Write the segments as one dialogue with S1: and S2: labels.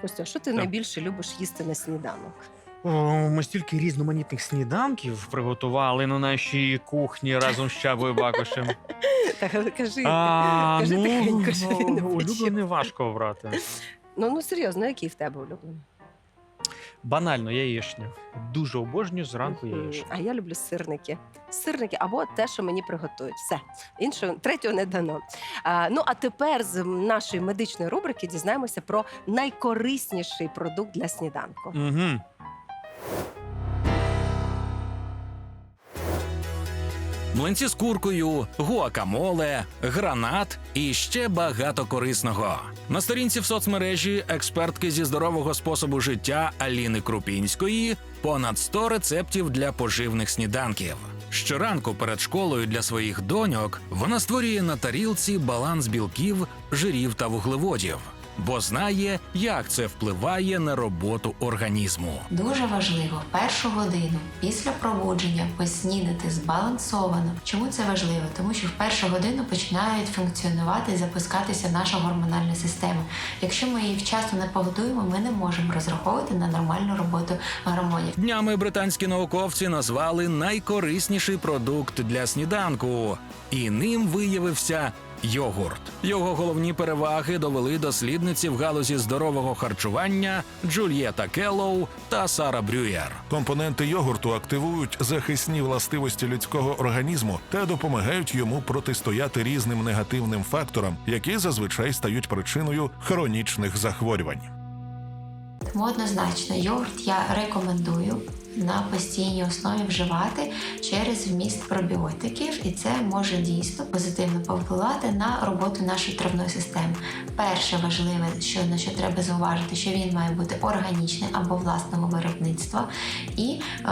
S1: Костя, що ти найбільше любиш їсти на сніданок?
S2: О, Ми стільки різноманітних сніданків приготували на нашій кухні разом з Чабою Бакушем.
S1: Так, кажи,
S2: А,
S1: кажи тихенько, що він не
S2: ну, улюблений важко обрати.
S1: Ну, ну серйозно, який в тебе улюблений?
S2: Банально, яєчня. Дуже обожнюю зранку
S1: Мгм.
S2: яєчню.
S1: А я люблю сирники. Сирники або те, що мені приготують. Все. Іншого, третього не дано. А, ну, а тепер з нашої медичної рубрики дізнаємося про найкорисніший продукт для сніданку.
S2: Угу.
S3: Млинці з куркою, гуакамоле, гранат і ще багато корисного. На сторінці в соцмережі експертки зі здорового способу життя Аліни Крупінської понад 100 рецептів для поживних сніданків. Щоранку перед школою для своїх доньок вона створює на тарілці баланс білків, жирів та вуглеводів, бо знає, як це впливає на роботу організму.
S4: Дуже важливо першу годину після пробудження поснідати збалансовано. Чому це важливо? Тому що в першу годину починають функціонувати і запускатися наша гормональна система. Якщо ми її вчасно не погодуємо, ми не можемо розраховувати на нормальну роботу гормонів.
S3: Днями британські науковці назвали найкорисніший продукт для сніданку, і ним виявився йогурт. Його головні переваги довели дослідниці в галузі здорового харчування Джульєта Келлоу та Сара Брюєр.
S5: Компоненти йогурту активують захисні властивості людського організму та допомагають йому протистояти різним негативним факторам, які зазвичай стають причиною хронічних захворювань.
S4: Тому однозначно йогурт я рекомендую на постійній основі вживати через вміст пробіотиків, і це може дійсно позитивно повпливати на роботу нашої травної системи. Перше важливе, що на що треба зауважити, що він має бути органічний або власного виробництва, і е,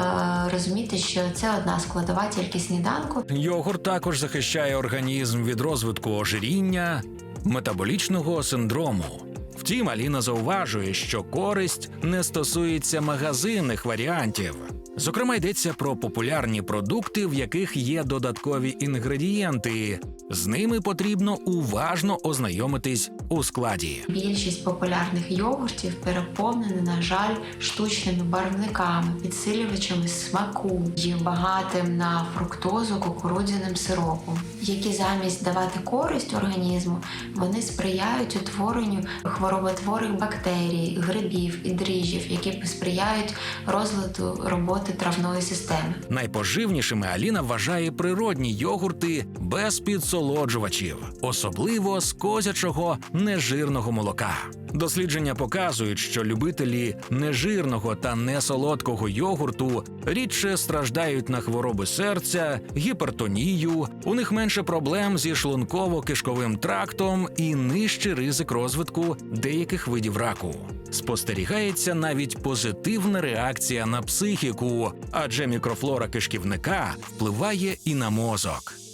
S4: розуміти, що це одна складова тільки сніданку,
S3: Йогурт також захищає організм від розвитку ожиріння, метаболічного синдрому. Втім, Аліна зауважує, що користь не стосується магазинних варіантів. Зокрема, йдеться про популярні продукти, в яких є додаткові інгредієнти. З ними потрібно уважно ознайомитись у складі.
S4: Більшість популярних йогуртів переповнені, на жаль, штучними барвниками, підсилювачами смаку і багатим на фруктозу кукурудзяним сиропом, які замість давати користь організму, вони сприяють утворенню хвороботворих бактерій, грибів і дріжджів, які сприяють розладу роботи травної системи.
S3: Найпоживнішими Аліна вважає природні йогурти без підсолоджувачів, особливо з козячого нежирного молока. Дослідження показують, що любителі нежирного та несолодкого йогурту рідше страждають на хвороби серця, гіпертонію, у них менше проблем зі шлунково-кишковим трактом і нижчий ризик розвитку деяких видів раку. Спостерігається навіть позитивна реакція на психіку, адже мікрофлора кишківника впливає і на мозок.